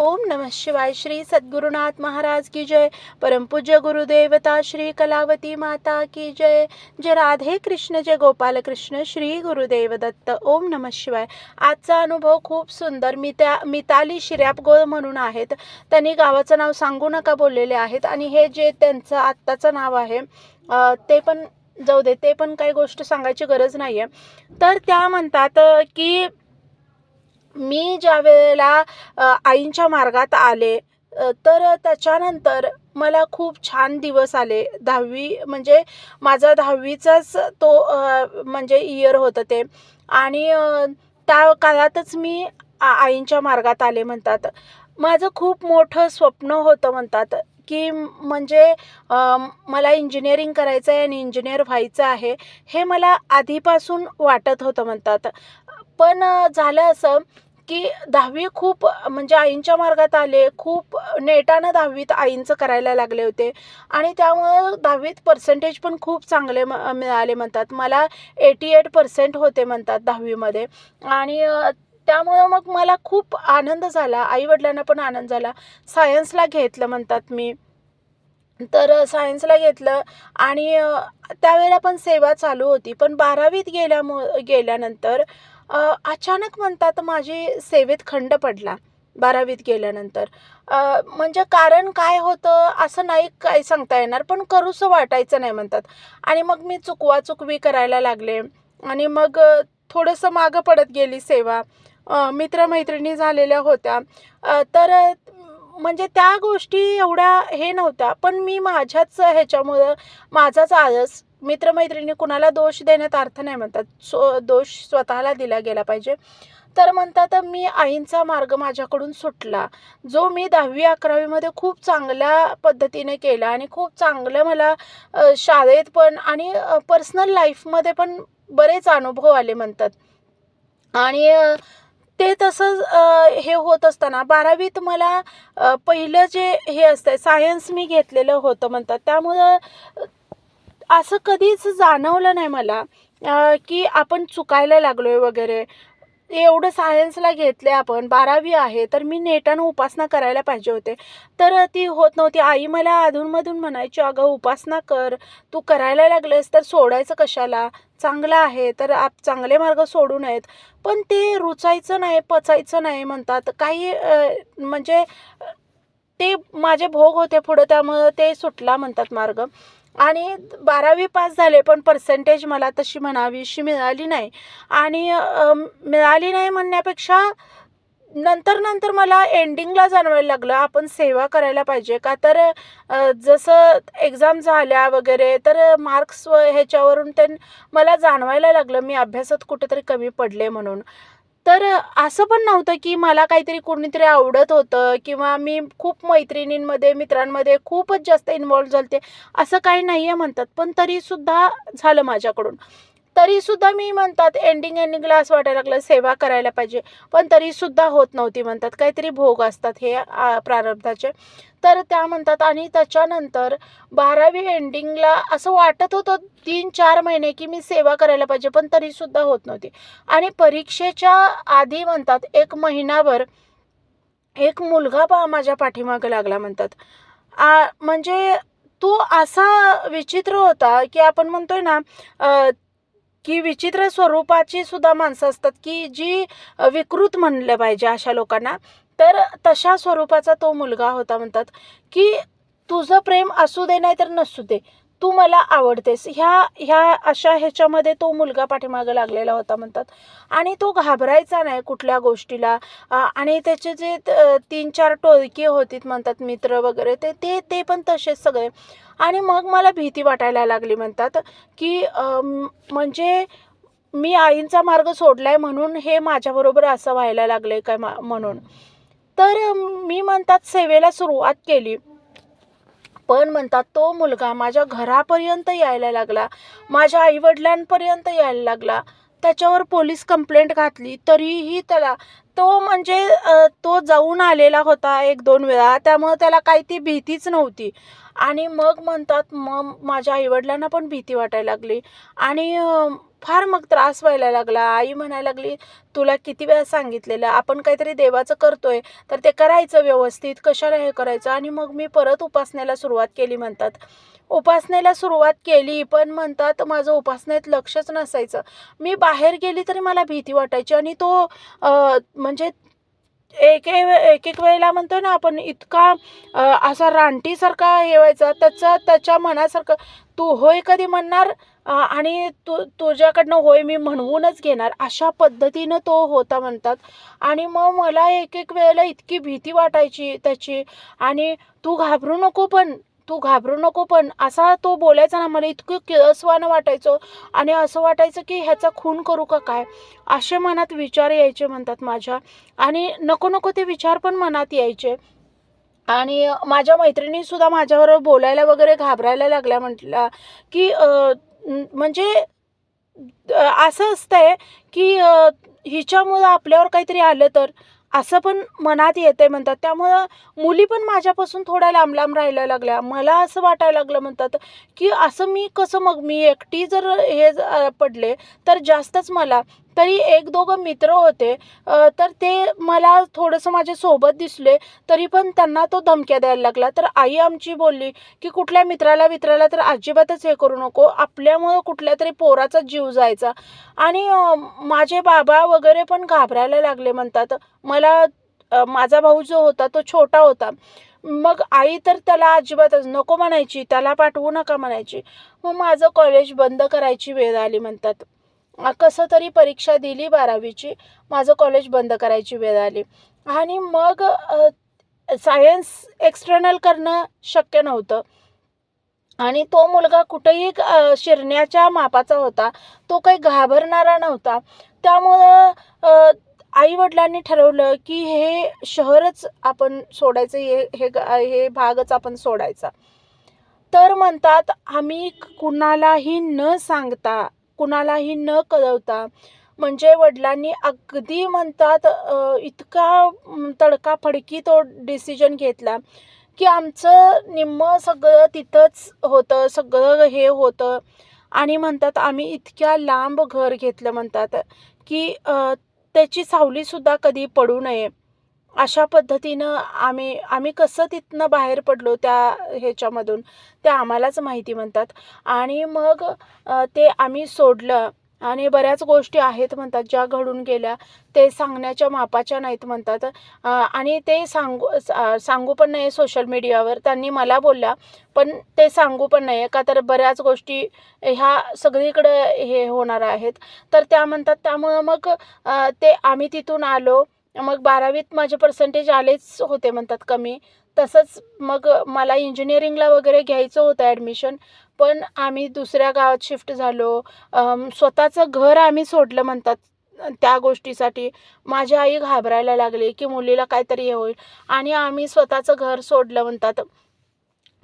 ओम नमः शिवाय श्री सद्गुरुनाथ महाराज की जय। परमपूज्य गुरुदेवता श्री कलावती माता की जय। जय राधे कृष्ण जय गोपाल कृष्ण श्री गुरुदेव दत्त। ओम नमः शिवाय। आजचा अनुभव खूप सुंदर मिता मिताली शिर्यापगोळ म्हणून आहेत. त्यांनी गावाचं नाव सांगू नका बोललेले आहेत आणि हे जे त्यांचं आत्ताचं नाव आहे ते पण जाऊ दे ते पण काही गोष्ट सांगायची गरज नाही आहे तर त्या म्हणतात की मी ज्या वेळेला आईंच्या मार्गात आले तर त्याच्यानंतर मला खूप छान दिवस आले. दहावी म्हणजे माझा दहावीचाच तो म्हणजे इयर होतं ते. आणि त्या काळातच मी आईंच्या मार्गात आले म्हणतात. माझं खूप मोठं स्वप्न होतं म्हणतात की म्हणजे मला इंजिनिअरिंग करायचं आहे आणि इंजिनियर व्हायचं आहे हे मला आधीपासून वाटत होतं म्हणतात. पण झालं असं की दहावी खूप म्हणजे आईंच्या मार्गात आले. खूप नेटानं दहावीत आईंचं करायला लागले होते. आणि त्यामुळं दहावीत पर्सेंटेज पण खूप चांगले म मिळाले म्हणतात. मला एटी एट पर्सेंट होते म्हणतात दहावीमध्ये. आणि त्यामुळं मग मला खूप आनंद झाला. आईवडिलांना पण आनंद झाला. सायन्सला घेतलं म्हणतात मी. तर सायन्सला घेतलं. आणि त्यावेळेला पण सेवा चालू होती. पण बारावीत गेल्यामु गेल्यानंतर अचानक म्हणतात माझी सेवेत खंड पडला बारावीत गेल्यानंतर. म्हणजे कारण काय होतं असं नाही काही सांगता येणार पण करूसं वाटायचं नाही म्हणतात. आणि मग मी चुकवा चुकवी करायला लागले. आणि मग थोडंसं मागं पडत गेली सेवा. मित्रमैत्रिणी झालेल्या होत्या. तर म्हणजे त्या गोष्टी एवढ्या हे नव्हत्या पण मी माझ्याच ह्याच्यामुळं माझाच आळस मित्रमैत्रिणी कुणाला दोष देण्यात अर्थ नाही म्हणतात. सो दोष स्वतःला दिला गेला पाहिजे. तर म्हणतात मी आईंचा मार्ग माझ्याकडून सुटला. जो मी दहावी अकरावीमध्ये खूप चांगल्या पद्धतीने केला आणि खूप चांगलं मला शाळेत पण आणि पर्सनल लाईफमध्ये पण बरेच अनुभव आले म्हणतात. आणि ते तसंच हे होत असताना बारावीत मला पहिलं जे हे असतं सायन्स मी घेतलेलं होतं म्हणतात. त्यामुळं असं कधीच जाणवलं नाही मला की आपण चुकायला लागलोय वगैरे. एवढं सायन्सला घेतले आपण बारावी आहे तर मी नेटानं उपासना करायला पाहिजे होते. तर ती होत नव्हती. आई मला अधूनमधून म्हणायची अगं उपासना कर. तू करायला लागलेस तर सोडायचं कशाला? चांगलं आहे तर आप चांगले मार्ग सोडू नयेत. पण ते रुचायचं नाही पचायचं नाही म्हणतात. काही म्हणजे ते माझे भोग होते पुढं त्यामुळं ते सुटला म्हणतात मार्ग. आणि बारावी पास झाले पण पर्सेंटेज मला तशी म्हणावीशी मिळाली नाही. आणि मिळाली नाही म्हणण्यापेक्षा नंतर नंतर मला एंडिंगला जाणवायला लागलं आपण सेवा करायला पाहिजे का? तर जसं एक्झाम झाल्या वगैरे तर मार्क्स व ह्याच्यावरून ते मला जाणवायला लागलं मी अभ्यासात कुठेतरी कमी पडले म्हणून. तर असं पण नव्हतं की मला काहीतरी कोणीतरी आवडत होतं किंवा मी खूप मैत्रिणींमध्ये मित्रांमध्ये खूपच जास्त इन्वॉल्व झालते असं काही नाही आहे म्हणतात. पण तरीसुद्धा झालं माझ्याकडून. तरीसुद्धा मी म्हणतात एंडिंग एंडिंगला असं वाटायला लागलं सेवा करायला पाहिजे. पण तरीसुद्धा होत नव्हती म्हणतात. काहीतरी भोग असतात हे प्रारब्धाचे. तर त्या म्हणतात आणि त्याच्यानंतर बारावी एंडिंगला असं वाटत होतं तीन चार महिने की मी सेवा करायला पाहिजे पण तरीसुद्धा होत नव्हती. आणि परीक्षेच्या आधी म्हणतात एक महिनाभर एक मुलगा पा माझ्या पाठीमागं लागला म्हणतात. आ, म्हणजे तो असा विचित्र होता की आपण म्हणतोय ना की विचित्र स्वरूपाची सुद्धा माणसं असतात की जी विकृत म्हणलं पाहिजे अशा लोकांना. तर तशा स्वरूपाचा तो मुलगा होता म्हणतात की तुझं प्रेम असू दे नाही तर नसू दे. तू मला आवडतेस. ह्या ह्या अशा ह्याच्यामध्ये तो मुलगा पाठीमागं लागलेला होता म्हणतात. आणि तो घाबरायचा नाही कुठल्या गोष्टीला. आणि त्याचे जे तीन चार टोळकी होतीत म्हणतात मित्र वगैरे ते ते ते पण तसेच सगळे. आणि मग मला भीती वाटायला लागली म्हणतात की म्हणजे मी आईंचा मार्ग सोडलाय म्हणून हे माझ्याबरोबर असं व्हायला लागले काय मा- म्हणून. तर मी म्हणतात सेवेला सुरुवात केली. पण म्हणतात तो मुलगा माझ्या घरापर्यंत यायला लागला. माझ्या आईवडिलांपर्यंत यायला लागला. त्याच्यावर पोलीस कंप्लेंट घातली. तरीही त्याला तो म्हणजे तो जाऊन आलेला होता एक दोन वेळा. त्यामुळं त्याला काही ती भीतीच नव्हती. आणि मग म्हणतात मग माझ्या आईवडिलांना पण भीती वाटायला लागली. आणि फार मग त्रास व्हायला लागला. आई म्हणायला लागली तुला किती वेळा सांगितलेलं आपण काहीतरी देवाचं करतोय तर ते करायचं व्यवस्थित कशाला हे करायचं? आणि मग मी परत उपासनेला सुरुवात केली म्हणतात. उपासनेला सुरुवात केली पण म्हणतात माझं उपासनेत लक्षच नसायचं. मी बाहेर गेली तरी मला भीती वाटायची आणि तो म्हणजे एक एक एक वेळेला म्हणतो ना आपण इतका असा रानटीसारखा हे व्हायचा त्याचं त्याच्या मनासारखं तू होय कधी म्हणणार? आणि तू तुझ्याकडनं होय मी म्हणवूनच घेणार. अशा पद्धतीनं तो होता म्हणतात. आणि मग मला एक एक वेळेला इतकी भीती वाटायची त्याची. आणि तू घाबरू नको पण तू घाबरू नको पण असा तो बोलायचा ना मला इतकं किळसवानं वाटायचं. आणि असं वाटायचं की ह्याचा खून करू का काय? असे मनात विचार यायचे म्हणतात माझ्या. आणि नको नको ते विचार पण मनात यायचे. आणि माझ्या मैत्रिणीसुद्धा माझ्याबरोबर बोलायला वगैरे घाबरायला लागल्या म्हटल्या की म्हणजे असं असतंय की हिच्यामुळं आपल्यावर काहीतरी आलं तर? असं पण मनात येते म्हणतात. त्यामुळं मुली पण माझ्यापासून थोड्या लांब लांब राहायला लागल्या. मला असं वाटायला लागलं म्हणतात की असं मी कसं मग मी एकटी जर हे पडले तर जास्तच मला तरी एक दोघं मित्र होते. तर ते मला थोडंसं माझ्या सोबत दिसले तरी पण त्यांना तो धमक्या द्यायला लागला. तर आई आमची बोलली की कुठल्या मित्राला मित्राला तर अजिबातच हे करू नको. आपल्यामुळं कुठल्या तरी पोराचा जीव जायचा. आणि माझे बाबा वगैरे पण घाबरायला लागले म्हणतात. मला माझा भाऊ जो होता तो छोटा होता. मग आई तर त्याला अजिबातच नको म्हणायची त्याला पाठवू नका म्हणायची. मग माझं कॉलेज बंद करायची वेळ आली म्हणतात. कसं तरी परीक्षा दिली बारावीची. माझं कॉलेज बंद करायची वेळ आली. आणि मग सायन्स एक्सटर्नल करणं शक्य नव्हतं. आणि तो मुलगा कुठेही शिरण्याच्या मापाचा होता. तो काही घाबरणारा नव्हता. त्यामुळं आईवडिलांनी ठरवलं की हे शहरच आपण सोडायचं हे हे हे भागच आपण सोडायचा. तर म्हणतात आम्ही कुणालाही न सांगता कुणालाही न कळवता. म्हणजे वडिलांनी अगदी म्हणतात इतका तडकाफडकी तो डिसिजन घेतला की आमचं निम्मं सगळं तिथंच होतं सगळं हे होतं. आणि म्हणतात आम्ही इतक्या लांब घर घेतलं म्हणतात की त्याची सावलीसुद्धा कधी पडू नये. अशा पद्धतीनं आम्ही आम्ही कसं तिथनं बाहेर पडलो त्या ह्याच्यामधून ते आम्हालाच माहिती म्हणतात. आणि मग ते आम्ही सोडलं. आणि बऱ्याच गोष्टी आहेत म्हणतात ज्या घडून गेल्या ते सांगण्याच्या मापाच्या नाहीत म्हणतात. आणि ते सांगू सांगू पण नाही सोशल मीडियावर. त्यांनी मला बोलल्या पण ते सांगू पण नाही का तर बऱ्याच गोष्टी ह्या सगळीकडं हे होणार आहेत. तर त्या म्हणतात त्यामुळं मग ते आम्ही तिथून आलो. मग बारावीत माझे पर्सेंटेज आलेच होते म्हणतात कमी. तसंच मग मला इंजिनिअरिंगला वगैरे घ्यायचं होतं ॲडमिशन पण आम्ही दुसऱ्या गावात शिफ्ट झालो. स्वतःचं घर आम्ही सोडलं म्हणतात त्या गोष्टीसाठी. माझी आई घाबरायला लागली की मुलीला काहीतरी हे होईल. आणि आम्ही स्वतःचं घर सोडलं म्हणतात.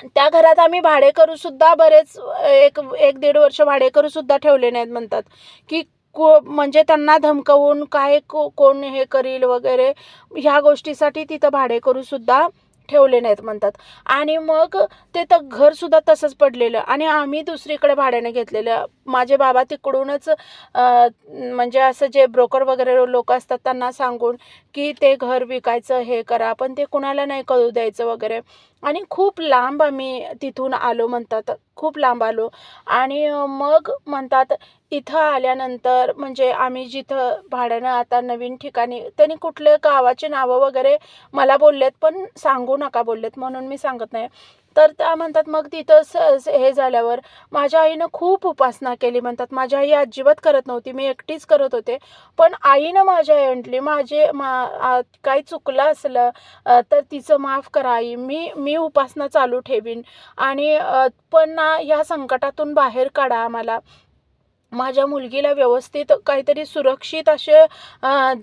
त्या घरात आम्ही भाडेकरूसुद्धा बरेच एक एक दीड वर्ष भाडेकरूसुद्धा ठेवले नाहीत म्हणतात. की को म्हणजे त्यांना धमकवून काय को कोण हे करील वगैरे ह्या गोष्टीसाठी तिथं भाडेकरूसुद्धा ठेवले नाहीत म्हणतात. आणि मग ते तर घरसुद्धा तसंच पडलेलं. आणि आम्ही दुसरीकडे भाड्याने घेतलेलं. माझे बाबा तिकडूनच म्हणजे असं जे ब्रोकर वगैरे लोक असतात त्यांना सांगून की ते घर विकायचं हे करा पण ते कुणाला नाही कळू द्यायचं वगैरे. आणि खूप लांब आम्ही तिथून आलो म्हणतात. खूप लांब आलो. आणि मग म्हणतात इथं आल्यानंतर म्हणजे आम्ही जिथं भाड्यानं आता नवीन ठिकाणी त्यांनी कुठले गावाची नावं वगैरे मला बोललेत पण सांगू नका बोललेत म्हणून मी सांगत नाही. तर त्या म्हणतात मग तिथं स हे झाल्यावर माझ्या आईनं खूप उपासना केली म्हणतात. माझी आई अजिबात करत नव्हती मी एकटीच करत होते. पण आईनं माझ्या आणली माझे मा काही चुकलं असलं तर तिचं माफ करा आई मी मी उपासना चालू ठेवीन. आणि पण ना ह्या संकटातून बाहेर काढा आम्हाला. माझ्या मुलगीला व्यवस्थित काहीतरी सुरक्षित असे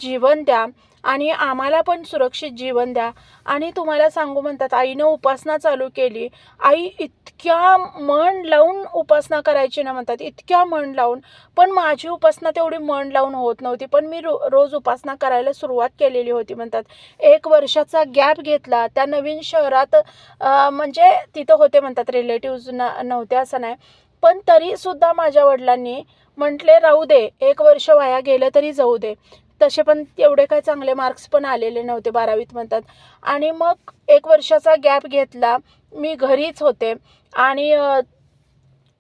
जीवन द्या आणि आम्हाला पण सुरक्षित जीवन द्या. आणि तुम्हाला सांगू म्हणतात आईनं उपासना चालू केली. आई इतक्या मन लावून उपासना करायची ना म्हणतात इतक्या मन लावून. पण माझी उपासना तेवढी मन लावून होत नव्हती. पण मी रो रोज उपासना करायला सुरुवात केलेली होती म्हणतात. एक वर्षाचा गॅप घेतला. त्या नवीन शहरात म्हणजे तिथं होते म्हणतात रिलेटिव्ज न नव्हते असं नाही. पण तरीसुद्धा माझ्या वडिलांनी म्हटले राहू दे एक वर्ष वाया गेलं तरी जाऊ दे. तसे पण एवढे काय चांगले मार्क्स पण आलेले नव्हते बारावीत म्हणतात. आणि मग एक वर्षाचा गॅप घेतला. मी घरीच होते. आणि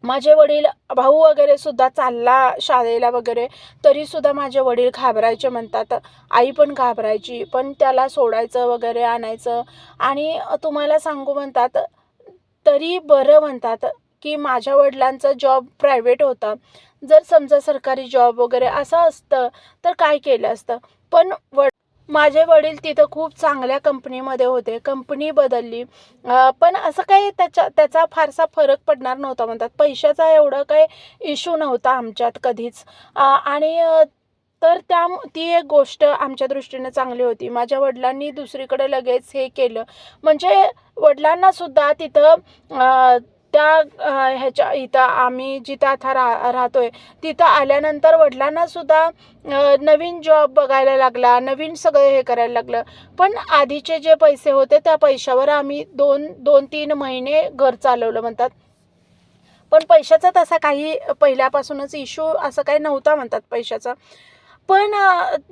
माझे वडील भाऊ वगैरे सुद्धा चालला शाळेला वगैरे तरीसुद्धा माझे वडील घाबरायचे म्हणतात. आई पण घाबरायची पण त्याला सोडायचं वगैरे आणायचं. आणि तुम्हाला सांगू म्हणतात तरी बरं म्हणतात. की माझ्या वडिलांचा जॉब प्रायव्हेट होता. जर समजा सरकारी जॉब वगैरे असं असतं तर काय केलं असतं? पण वड माझे वडील तिथं खूप चांगल्या कंपनीमध्ये होते. कंपनी बदलली. पण असं काही त्याच्या त्याचा फारसा फरक पडणार नव्हता म्हणतात. पैशाचा एवढं काही इश्यू नव्हता आमच्यात कधीच. आणि तर त्या ती एक गोष्ट आमच्या दृष्टीने चांगली होती. माझ्या वडिलांनी दुसरीकडे लगेच हे केलं. म्हणजे वडिलांनासुद्धा तिथं त्या ह्याच्या इथं आम्ही जिथं आता रा राहतोय तिथं आल्यानंतर वडिलांना सुद्धा नवीन जॉब बघायला लागला नवीन सगळं हे करायला लागलं. पण आधीचे जे पैसे होते त्या पैशावर आम्ही दोन दोन तीन महिने घर चालवलं म्हणतात. पण पैशाचा तसा काही पहिल्यापासूनच इश्यू असं काही नव्हता म्हणतात पैशाचा. पण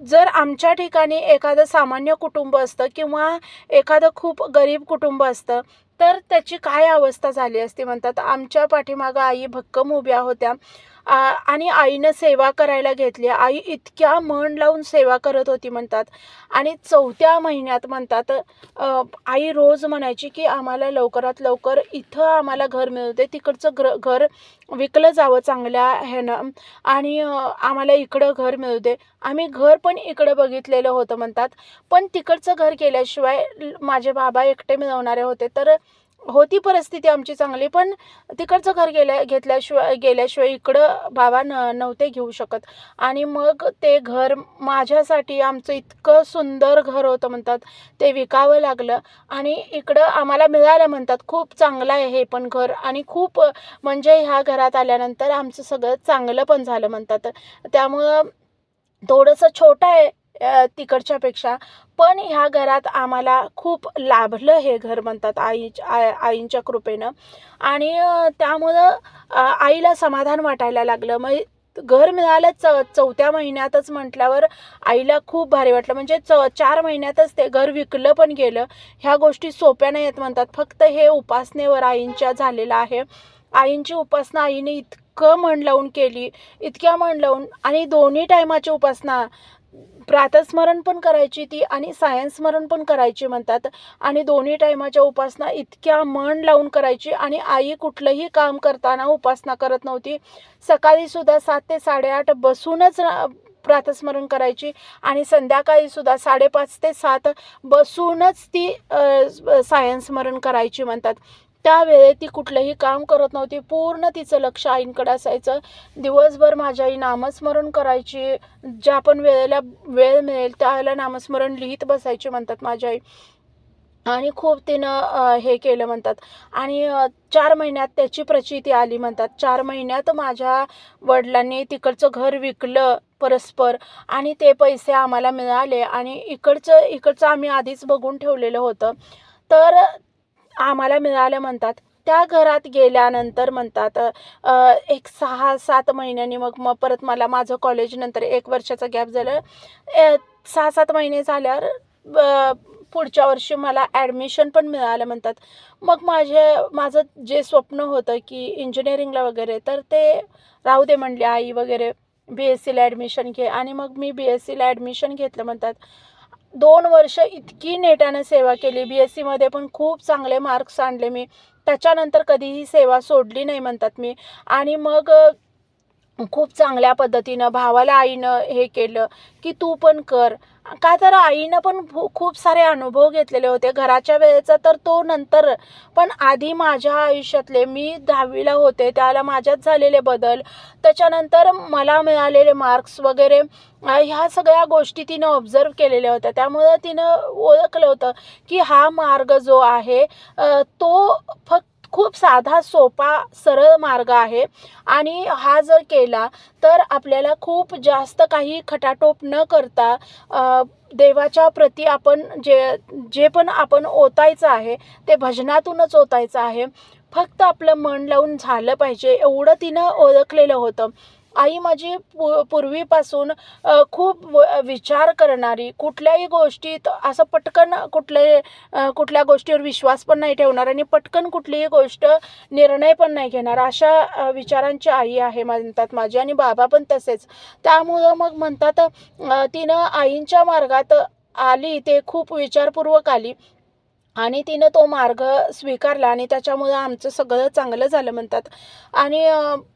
जर आमच्या ठिकाणी एखादं सामान्य कुटुंब असतं किंवा एखादं खूप गरीब कुटुंब असतं तर त्याची काय अवस्था झाली असती? म्हणतात आमच्या पाठीमागं आई भक्कम उभ्या होत्या. आणि आईनं सेवा करायला घेतली. आई इतक्या मन लावून सेवा करत होती म्हणतात. आणि चौथ्या महिन्यात म्हणतात आई रोज म्हणायची की आम्हाला लवकरात लवकर इथं आम्हाला घर मिळते तिकडचं ग्र घर विकलं जावं चांगल्या ह्यानं. आणि आम्हाला इकडं घर मिळू दे. आम्ही घर पण इकडं बघितलेलं होतं म्हणतात. पण तिकडचं घर केल्याशिवाय माझे बाबा एकटे मिळवणारे होते. तर होती परिस्थिती आमची चांगली पण तिकडचं घर गेल्या घेतल्याशिवाय गेल्याशिवाय इकडं बाबा न नव्हते घेऊ शकत. आणि मग ते घर माझ्यासाठी आमचं इतकं सुंदर घर होतं म्हणतात. ते विकावं लागलं. आणि इकडं आम्हाला मिळालं म्हणतात. खूप चांगलं आहे हे पण घर. आणि खूप म्हणजे ह्या घरात आल्यानंतर आमचं सगळं चांगलं पण झालं म्हणतात. त्यामुळं थोडंसं छोटं आहे. तिकडच्यापेक्षा. पण ह्या घरात आम्हाला खूप लाभलं हे घर म्हणतात आई आईंच्या कृपेनं. आणि त्यामुळं आईला समाधान वाटायला लागलं. मग घर मिळालं च चौथ्या महिन्यातच म्हटल्यावर आईला खूप भारी वाटलं. म्हणजे च चार महिन्यातच ते घर विकलं पण गेलं. ह्या गोष्टी सोप्या नाही आहेत म्हणतात. फक्त हे उपासनेवर आईंच्या झालेलं आहे. आईंची उपासना आईने इतकं मन लावून केली इतक्या मन लावून आणि दोन्ही टायमाची उपासना प्रातस्मरण पण करायची ती आणि सायंस्मरण पण करायची म्हणतात. आणि दोन्ही टायमाच्या उपासना इतक्या मन लावून करायची आणि आई कुठलंही काम करताना उपासना करत नव्हती. सकाळीसुद्धा सात ते साडेआठ बसूनच प्रातस्मरण करायची आणि संध्याकाळीसुद्धा साडेपाच ते सात बसूनच ती सायंस्मरण करायची म्हणतात. त्यावेळेत ती कुठलंही काम करत नव्हती. पूर्ण तिचं लक्ष आईंकडे असायचं. दिवसभर माझी आई नामस्मरण करायची. ज्या पण वेळेला वेळ मिळेल त्यावेळेला नामस्मरण लिहित बसायची म्हणतात माझी आई. आणि खूप तिनं हे केलं म्हणतात. आणि चार महिन्यात त्याची प्रचिती आली म्हणतात. चार महिन्यात माझ्या वडिलांनी तिकडचं घर विकलं परस्पर आणि ते पैसे आम्हाला मिळाले आणि इकडचं इकडचं आम्ही आधीच बघून ठेवलेलं होतं. तर आम्हाला मिळालं म्हणतात. त्या घरात गेल्यानंतर म्हणतात एक सहा सात महिन्यांनी मग मग परत मला माझं कॉलेजनंतर एक वर्षाचा गॅप झालं. सहा सात महिने झाल्यावर पुढच्या वर्षी मला ॲडमिशन पण मिळालं म्हणतात. मग माझे माझं जे स्वप्न होतं की इंजिनिअरिंगला वगैरे तर ते राहू दे म्हणले आई वगैरे बी एस सीला ॲडमिशन घे. आणि मग मी बी एस सीला ॲडमिशन घेतलं म्हणतात. दोन वर्ष इतकी नेटानं सेवा केली. बी एस सीमध्ये पण खूप चांगले मार्क्स आणले मी. त्याच्यानंतर कधीही सेवा सोडली नाही म्हणतात मी. आणि मग खूप चांगल्या पद्धतीनं भावाला आईनं हे केलं की तू पण कर. का तर आईनं पण खूप सारे अनुभव घेतलेले होते. घराच्या वेळेचा तर तो नंतर. पण आधी माझ्या आयुष्यातले मी दहावीला होते त्याला माझ्यात झालेले बदल. त्याच्यानंतर मला मिळालेले मार्क्स वगैरे ह्या सगळ्या गोष्टी तिनं ऑब्झर्व केलेल्या होत्या. त्यामुळं तिनं ओळखलं होतं की हा मार्ग जो आहे तो फक्त खूप साधा सोपा सरळ मार्ग आहे. आणि हा जर केला तर आपल्याला खूप जास्त काही खटाटोप न करता देवाच्या प्रती आपण जे जे पण आपण ओतायचं आहे ते भजनातूनच ओतायचं आहे. फक्त आपलं मन लावून झालं पाहिजे एवढं तिनं ओळखलेलं होतं. आई माझी पू पूर्वीपासून खूप व- विचार करणारी कुठल्याही गोष्टीत असं पटकन कुठले कुठल्या गोष्टीवर विश्वास पण नाही ठेवणार आणि पटकन कुठलीही गोष्ट निर्णय पण नाही घेणार. अशा विचारांची आई आहे म्हणतात माझी आणि बाबा पण तसेच. त्यामुळं मग म्हणतात तिनं आईंच्या मार्गात आली ते खूप विचारपूर्वक आली. आणि तिनं तो मार्ग स्वीकारला आणि त्याच्यामुळं आमचं सगळं चांगलं झालं म्हणतात. आणि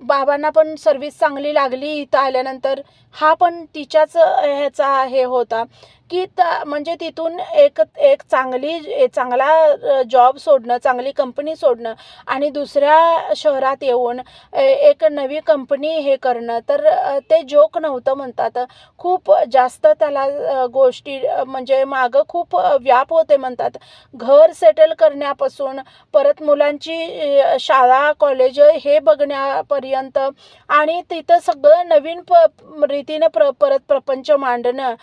बाबांना पण सर्विस चांगली लागली. इथं आल्यानंतर हा पण तिच्याच ह्याचा हे होता. की त म्हणजे तिथून एक एक चांगली चांगला जॉब सोडणं चांगली कंपनी सोडणं आणि दुसऱ्या शहरात येऊन एक नवी कंपनी हे करणं. तर ते जोक नव्हतं म्हणतात. खूप जास्त त्याला गोष्टी म्हणजे मागं खूप व्याप होते म्हणतात. घर सेटल करण्यापासून परत मुलांची शाळा कॉलेज हे बघण्यापर्यंत आणि तिथं सगळं नवीन प रीतीनं प्र परत प्रपंच मांडणं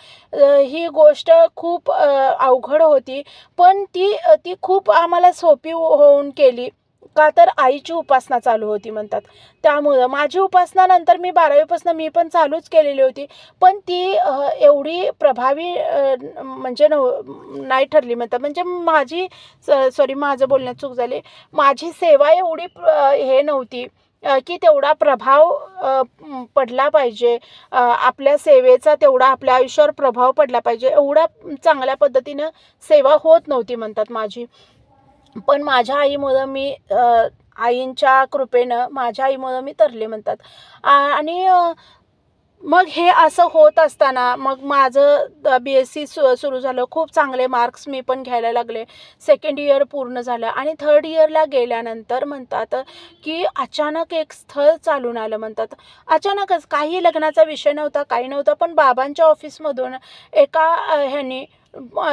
ही गोष्ट खूप अवघड होती. पण ती ती खूप आम्हाला सोपी हो, होऊन केली. का तर आईची उपासना चालू होती म्हणतात. त्यामुळं माझी उपासना नंतर मी बारावीपासून मी पण चालूच केलेली होती. पण ती एवढी प्रभावी म्हणजे नव नाही ठरली म्हणतात. म्हणजे माझी सॉरी माझं बोलण्यात चूक झाली. माझी सेवा एवढी प्र- हे नव्हती. की तेवढा प्रभाव पडला पाहिजे. आपल्या सेवेचा तेवढा आपल्या आयुष्यावर प्रभाव पडला पाहिजे. एवढा चांगल्या पद्धतीनं सेवा होत नव्हती म्हणतात माझी. पण माझ्या आईमुळं मी आईंच्या कृपेनं माझ्या आईमुळं मी तरले म्हणतात. आणि मग हे असं होत असताना मग माझं बी एस सी सु सुरू झालं. खूप चांगले मार्क्स मी पण घ्यायला लागले. सेकंड इयर पूर्ण झालं. आणि थर्ड इयरला गेल्यानंतर म्हणतात की अचानक एक स्थळ चालून आलं म्हणतात. अचानकच काही लग्नाचा विषय नव्हता काही नव्हता पण बाबांच्या ऑफिसमधून एका ह्याने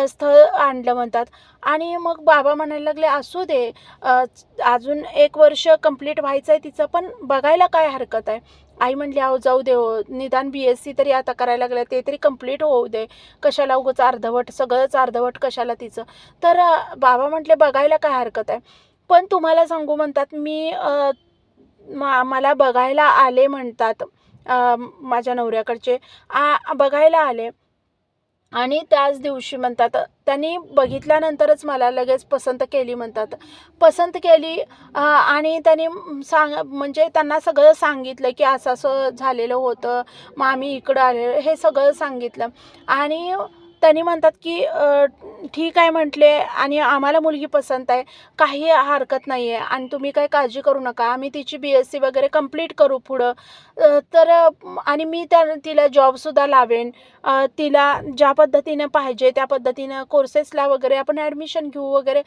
स्थळ आणलं म्हणतात. आणि मग बाबा म्हणायला लागले असू दे. अजून एक वर्ष कंप्लीट व्हायचं आहे तिचं पण बघायला काय हरकत आहे? आई म्हणली अहो जाऊ दे हो निदान बी एस सी तरी आता करायला लागलं ते तरी कंप्लीट होऊ दे. कशाला उगंच अर्धवट सगळंच अर्धवट कशाला तिचं? तर बाबा म्हटले बघायला काय हरकत आहे. पण तुम्हाला सांगू म्हणतात मी मा मला बघायला आले म्हणतात माझ्या नवऱ्याकडचे. आ बघायला आले. आणि त्याच दिवशी म्हणतात त्यांनी बघितल्यानंतरच मला लगेच पसंत केली म्हणतात. पसंत केली आणि त्यांनी सांग म्हणजे त्यांना सगळं सांगितलं की असं असं झालेलं होतं मग आम्ही इकडं आले हे सगळं सांगितलं. आणि त्यांनी म्हणतात की ठीक आहे म्हटले आणि आम्हाला मुलगी पसंत आहे. काही हरकत नाही आहे आणि तुम्ही काही काळजी करू नका. आम्ही तिची बी एस सी वगैरे कंप्लीट करू पुढं. तर आणि मी त्या तिला जॉबसुद्धा लावेन. तिला ज्या पद्धतीनं पाहिजे त्या पद्धतीनं कोर्सेसला वगैरे आपण ॲडमिशन घेऊ वगैरे.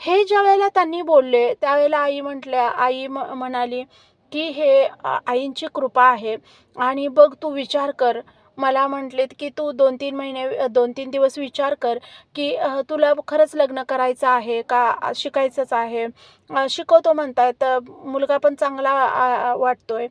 हे ज्या वेळेला त्यांनी बोलले त्यावेळेला आई म्हटल्या आई म म्हणाली की हे आईंची कृपा आहे आणि बघ तू विचार कर. मला म्हटलेत की तू दोन तीन महिने दोन तीन दिवस विचार कर की तुला खरंच लग्न करायचं आहे का? शिकायचंच आहे. शिकवतो म्हणतात. मुलगा पण चांगला वाटतोय.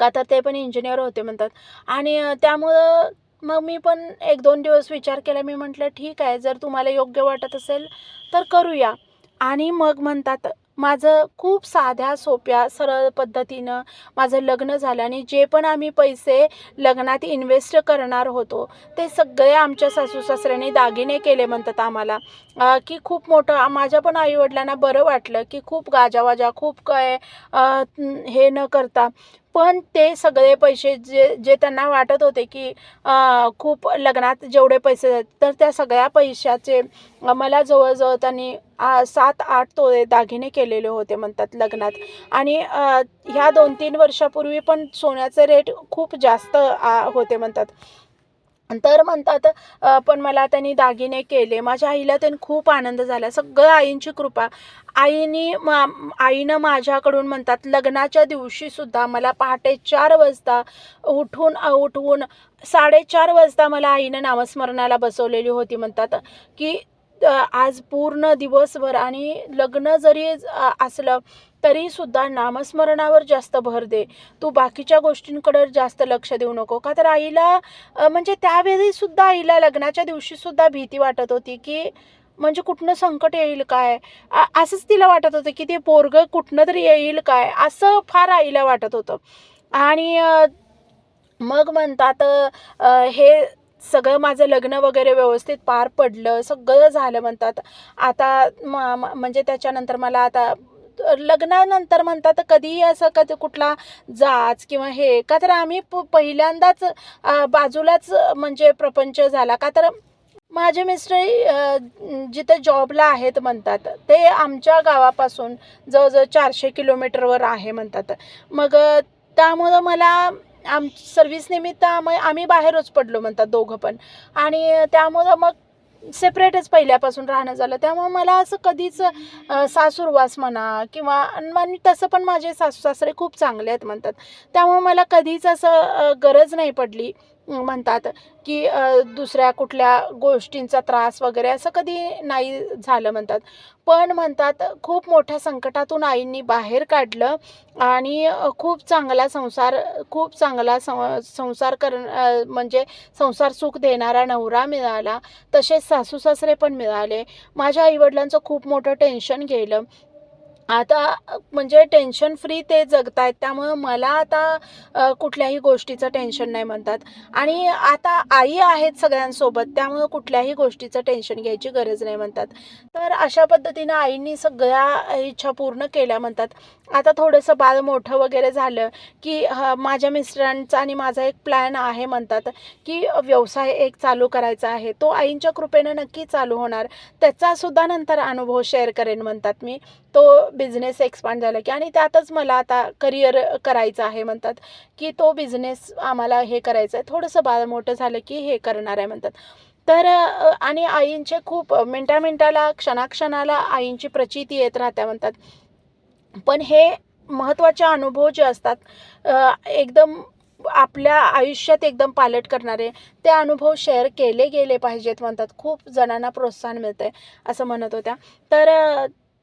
का तर ते पण इंजिनियर होते म्हणतात. आणि त्यामुळं मग मी पण एक दोन दिवस विचार केला. मी म्हटलं ठीक आहे. जर तुम्हाला योग्य वाटत असेल तर करूया. आणि मग म्हणतात माझं खूप साध्या सोप्या सरळ पद्धतीनं माझं लग्न झालं आणि जे पण आम्ही पैसे लग्नात इन्व्हेस्ट करणार होतो ते सगळे आमच्या सासू सासऱ्यांनी दागिने केले म्हणतात आम्हाला. की खूप मोठं माझ्या पण आईवडिलांना बरं वाटलं की खूप गाजावाजा खूप काय हे न करता. पण ते सगळे पैसे जे जे त्यांना वाटत होते की खूप लग्नात जेवढे पैसे तर त्या सगळ्या पैशाचे मला जवळजवळ त्यांनी सात आठ तोळे दागिने केलेले होते म्हणतात लग्नात. आणि ह्या दोन तीन वर्षापूर्वी पण सोन्याचे रेट खूप जास्त आ, होते म्हणतात. तर म्हणतात पण मला त्यांनी दागिने केले. माझ्या आईला त्यांनी खूप आनंद झाला. सगळं आईंची कृपा. आईनी मा आईनं माझ्याकडून म्हणतात लग्नाच्या दिवशीसुद्धा मला पहाटे चार वाजता उठून उठवून साडेचार वाजता मला आईनं नामस्मरणाला बसवलेली होती. म्हणतात की आज पूर्ण दिवसभर आणि लग्न जरी असलं तरीसुद्धा नामस्मरणावर जास्त भर दे. तू बाकीच्या गोष्टींकडे जास्त लक्ष देऊ नको. का तर आईला म्हणजे त्यावेळी सुद्धा आईला लग्नाच्या दिवशी सुद्धा भीती वाटत होती की म्हणजे कुठनं संकट येईल काय? असंच तिला वाटत होतं की ते पोरगं कुठनं तरी येईल काय? असं फार आईला वाटत होतं. आणि मग म्हणतात हे सगळं माझं लग्न वगैरे व्यवस्थित पार पडलं सगळं झालं म्हणतात. आता म म्हणजे त्याच्यानंतर मला आता लग्नानंतर म्हणतात कधीही असं कधी कुठला जाच किंवा हे का तर आम्ही प- पहिल्यांदाच बाजूलाच म्हणजे प्रपंच झाला. का तर माझे मिस्टर जिथे जॉबला आहेत म्हणतात ते आमच्या गावापासून जवळजवळ चारशे किलोमीटरवर आहे म्हणतात. मग त्यामुळं मला आम सर्व्हिस निमित्त आम्ही आम्ही बाहेरच पडलो म्हणतात दोघं पण. आणि त्यामुळं मग सेपरेटच पहिल्यापासून राहणं झालं. त्यामुळं मला असं कधीच सासूरवास म्हणा किंवा आणि तसं पण माझे सासू सासरे खूप चांगले आहेत म्हणतात. त्यामुळे मला कधीच असं गरज नाही पडली. म्हणतात की दुसऱ्या कुठल्या गोष्टींचा त्रास वगैरे असं कधी नाही झालं म्हणतात. पण म्हणतात खूप मोठ्या संकटातून आईंनी बाहेर काढलं आणि खूप चांगला संसार खूप चांगला सं संसार कर म्हणजे संसार सुख देणारा नवरा मिळाला. तसेच सासू सासरे पण मिळाले. माझ्या आईवडिलांचं खूप मोठं टेन्शन गेलं. आता म्हणजे टेन्शन फ्री ते जगत आहेत त्यामुळं मला आता कुठल्याही गोष्टीचं टेन्शन नाही म्हणतात. आणि आता आई आहेत सगळ्यांसोबत त्यामुळं कुठल्याही गोष्टीचं टेन्शन घ्यायची गरज नाही म्हणतात. तर अशा पद्धतीनं आईंनी सगळ्या इच्छा पूर्ण केल्या म्हणतात. आता थोडंसं बाळ मोठं वगैरे झालं की माझ्या मिस्टरांचा आणि माझा एक प्लॅन आहे म्हणतात की व्यवसाय एक चालू करायचा आहे. तो आईंच्या कृपेनं नक्की चालू होणार. त्याचासुद्धा नंतर अनुभव शेअर करेन म्हणतात मी. तो बिझनेस एक्सपांड झाला की आणि त्यातच मला आता करिअर करायचं आहे म्हणतात की तो बिझनेस आम्हाला हे करायचं आहे थोडंसं बाळ मोठं झालं की हे करणार आहे म्हणतात. तर आणि आईंचे खूप मिनटा मिनटाला क्षणाक्षणाला आईंची प्रचिती येत राहत्या म्हणतात. पण हे महत्त्वाचे अनुभव जे असतात एकदम आपल्या आयुष्यात एकदम पालट करणारे ते अनुभव शेअर केले गेले पाहिजेत म्हणतात. खूप जणांना प्रोत्साहन मिळतंय असं म्हणत होत्या. तर